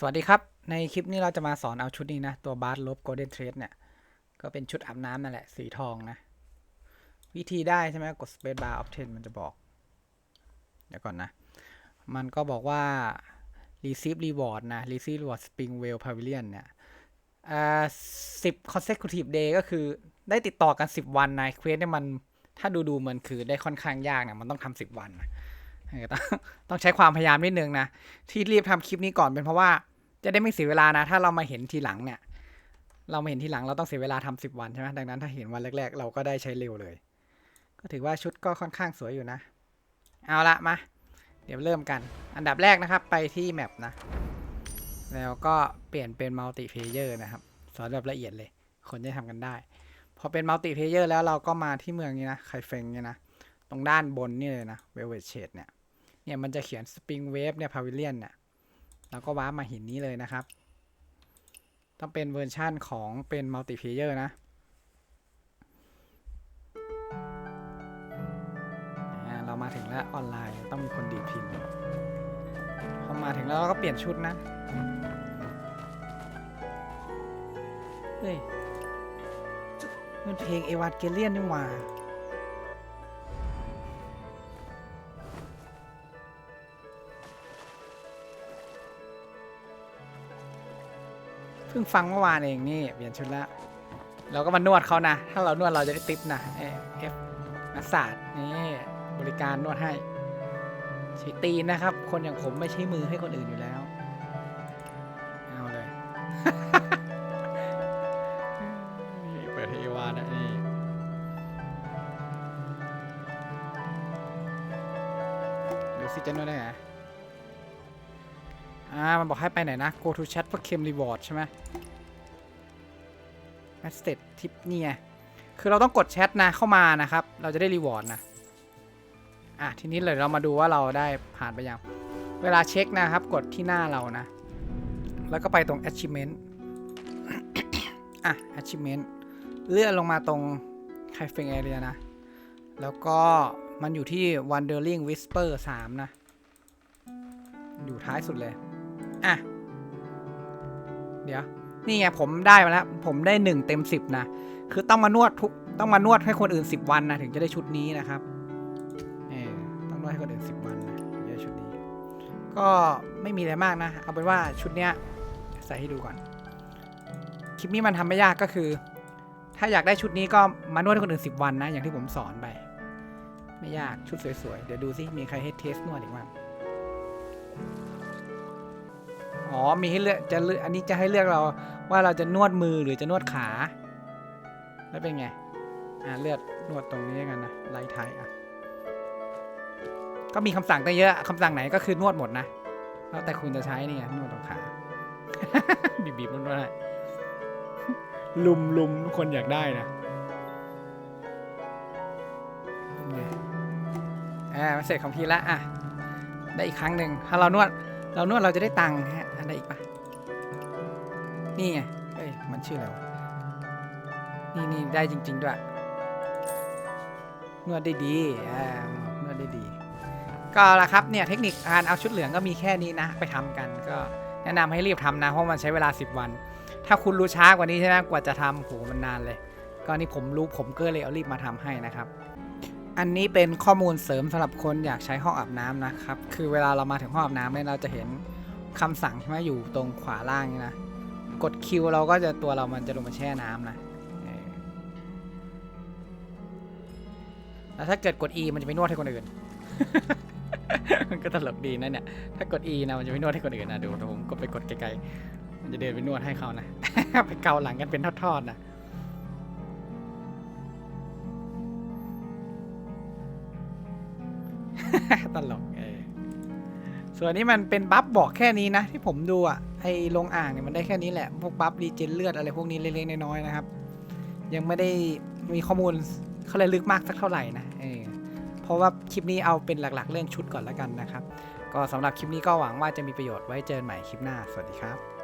สวัสดีครับ ในคลิปนี้เราจะมาสอนเอาชุดนี้นะ ตัวบาร์ลบโกลเด้นเทรดเนี่ย ก็เป็นชุดอาบน้ำนั่นแหละ สีทองนะ วิธีได้ใช่ไหมกด Space Bar Option มันจะบอก เดี๋ยวก่อนนะ มันก็บอกว่า receive reward นะ receive reward spring whale pavilion เนี่ยอ่าสิบ consecutive day ก็คือได้ติดต่อกัน 10 วันนะเควสเนี่ยมันถ้าดูดูมันคือได้ค่อนข้างยากนะมันต้องทำสิบวันนะ ต้องต้องใช้ความพยายามนิดนึงนะ ที่รีบทำคลิปนี้ก่อนเป็นเพราะว่าจะได้ไม่เสียเวลานะ ถ้าเรามาเห็นทีหลังเนี่ย เรามาเห็นทีหลังเราต้องเสียเวลาทำสิบวันใช่ไหมดังนั้นถ้าเห็นวันแรก ๆ เราก็ได้ใช้เร็วเลย ก็ถือว่าชุดก็ค่อนข้างสวยอยู่นะ เอาละมา เดี๋ยวเริ่มกัน อันดับแรกนะครับไปที่แมปนะ แล้วก็เปลี่ยนเป็นมัลติเพเยอร์นะครับสอนแบบละเอียดเลย คนจะทำกันได้ พอเป็นมัลติเพเยอร์แล้วเราก็มาที่เมืองนี้นะไคเฟงเนี่ยนะ ตรงด้านบนนี่เลยนะเวลเว t เชดเนี่ย เนี่ยมันจะเขียน Spring Wave เนี่ย Pavilion เนี่ยเราก็ว้าร์ปมาหินนี้เลยนะครับ ต้องเป็นเวอร์ชั่นของเป็น Multiplayer นะเรามาถึงแล้วออนไลน์ต้องมีคนดีพิมพ์พอมาถึงแล้วเราก็เปลี่ยนชุดนะ เฮ้ย มันเพลงเอวานเกเลียนนี่หว่า พิ่งฟังเมื่อวานเองนี่เปลี่ยนชุดแล้วเราก็มานวดเขานะ ถ้าเรานวดเราจะได้ติปนะเอฟนักศาสตร์นี่บริการนวดให้ใช้ตีนนะครับ คนอย่างผมไม่ใช้มือให้คนอื่นอยู่แล้ว เอาเลยนี่เปิดให้เอวานะนี่ดูสิจะนวดได้ไง อ่า มันบอกให้ไปไหนนะ go to chat เพื่อเคลม reward ใช่ไหม message tip นี่ไงคือเราต้องกดแชทนะเข้ามานะครับ เราจะได้ reward นะ อะ ทีนี้เลยเรามาดูว่าเราได้ผ่านไปยัง เวลาเช็คนะครับ กดที่หน้าเรานะ แล้วก็ไปตรง achievement อะ achievement เลื่อนลงมาตรง c a f e area นะ แล้วก็มันอยู่ที่ wandering whisper 3 นะ อยู่ท้ายสุดเลย อะ เดี๋ยว นี่ไงผมได้มาแล้ว ผมได้หนึ่งเต็มสิบนะ คือต้องมานวดทุก ต้องมานวดให้คนอื่นสิบวันนะถึงจะได้ชุดนี้นะครับเออต้องนวดให้คนอื่นสิบวันนะถึงจะได้ชุดนี้ ก็ไม่มีอะไรมากนะ เอาเป็นว่าชุดเนี้ยใส่ให้ดูก่อน คลิปนี้มันทำไม่ยากก็คือ ถ้าอยากได้ชุดนี้ก็มานวดให้คนอื่นสิบวันนะ อย่างที่ผมสอนไป ไม่ยากชุดสวยๆ เดี๋ยวดูซิมีใครให้เทสนวดอีกบ้าง อ๋อมีให้เลือกจะเลือกอันนี้จะให้เลือกเราว่าเราจะนวดมือหรือจะนวดขา แล้วเป็นไงอ่าเลือกนวดตรงนี้กันนะไลท์ไทยอะก็มีคำสั่งตั้งเยอะคำสั่งไหนก็คือนวดหมดนะแล้วแต่คุณจะใช้นี่ไงนวดตรงขาบีบบีบนวดได้ลุมลุมทุกคนอยากได้นะอ่ามันเสร็จของพี่ละอะได้อีกครั้งหนึ่งถ้าเรานวดเรานวดเราจะได้ตังค์ฮะ อันใดอีกปะนี่ไงเอ้ย มันชื่ออะไรวะ นี่นี่ได้จริง ๆ ด้วย นวดได้ดีอ่านวดได้ดี ก็ละครับเนี่ยเทคนิคการเอาชุดเหลืองก็มีแค่นี้นะ ไปทำกันก็แนะนำให้รีบทำนะ เพราะมันใช้เวลา 10 วัน ถ้าคุณรู้ช้ากว่านี้ใช่ไหมกว่าจะทำโหมันนานเลย ก็นี่ผมรู้ผมก็เลยเอารีบมาทำให้นะครับอันนี้เป็นข้อมูลเสริมสำหรับคนอยากใช้ห้องอาบน้ำนะครับ คือเวลาเรามาถึงห้องอาบน้ำเนี่ยเราจะเห็น คำสั่งใช่ไหมอยู่ตรงขวาล่างนี่นะ กดคิวเราก็จะตัวเรามันจะลงมาแช่น้ำนะแล้วถ้าเกิดกด E มันจะไปนวดให้คนอื่น มันก็ตลกดีนะเนี่ย ถ้ากด E นะมันจะไปนวดให้คนอื่นนะดูผมกดไปกดไกลๆ มันจะเดินไปนวดให้เขานะ ไปเกาหลังกันเป็นทอดๆนะตลก ส่วนนี้มันเป็นบัฟบอกแค่นี้นะ ที่ผมดูอะไอ้ลงอ่างเนี่ยมันได้แค่นี้แหละพวกบัฟรีเจนเลือดอะไรพวกนี้เล็กๆน้อยๆนะครับ ยังไม่ได้มีข้อมูลเขาเลยลึกมากสักเท่าไหร่นะเออเพราะว่าคลิปนี้เอาเป็นหลักๆ เรื่องชุดก่อนแล้วกันนะครับ ก็สำหรับคลิปนี้ก็หวังว่าจะมีประโยชน์ไว้เจอกันใหม่คลิปหน้าสวัสดีครับ